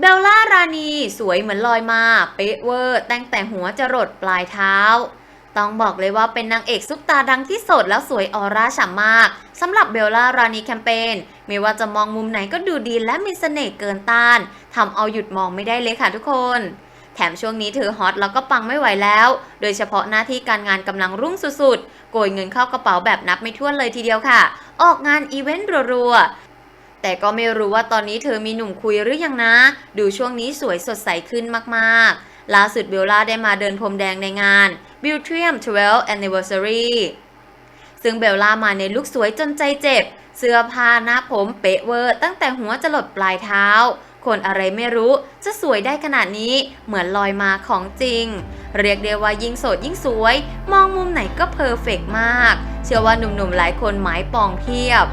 เบลล่ารานีสวยเหมือนลอยมา เป๊ะเวอร์แต่งแต่หัวจรดปลายเท้า ต้องบอกเลยว่าเป็นนางเอกซุปตาดังที่สดแล้วสวยออร่าฉ่ำมากสำหรับเบลล่ารานีแคมเปญไม่ว่าจะมองมุมไหนก็ดูดีและมีเสน่ห์เกินต้านทำเอาหยุดมองไม่ได้เลยค่ะทุกคน แถมช่วงนี้เธอฮอตแล้วก็ปังไม่ไหวแล้ว โดยเฉพาะหน้าที่การงานกำลังรุ่งสุดๆโกยเงินเข้ากระเป๋าแบบนับไม่ถ้วนเลยทีเดียวค่ะ ออกงานอีเวนต์รัวๆ แต่ก็ไม่รู้ว่าตอนนี้เธอมีหนุ่มคุยหรือยังนะ ดูช่วงนี้สวยสดใสขึ้นมากๆ ล่าสุดเบลล่าได้มาเดินพรมแดงในงาน b e a u t i u m 12 Anniversary ซึ่งเบลล่ามาในลุคสวยจนใจเจ็บ เสื้อผ้าหน้าผมเป๊ะเวอร์ตั้งแต่หัวจรดปลายเท้า คนอะไรไม่รู้จะสวยได้ขนาดนี้เหมือนลอยมาของจริง เรียกได้ว่ายิ่งโสดยิ่งสวย มองมุมไหนก็เพอร์เฟกต์มาก เชื่อว่าหนุ่มๆหลายคนหมายปองเพียบ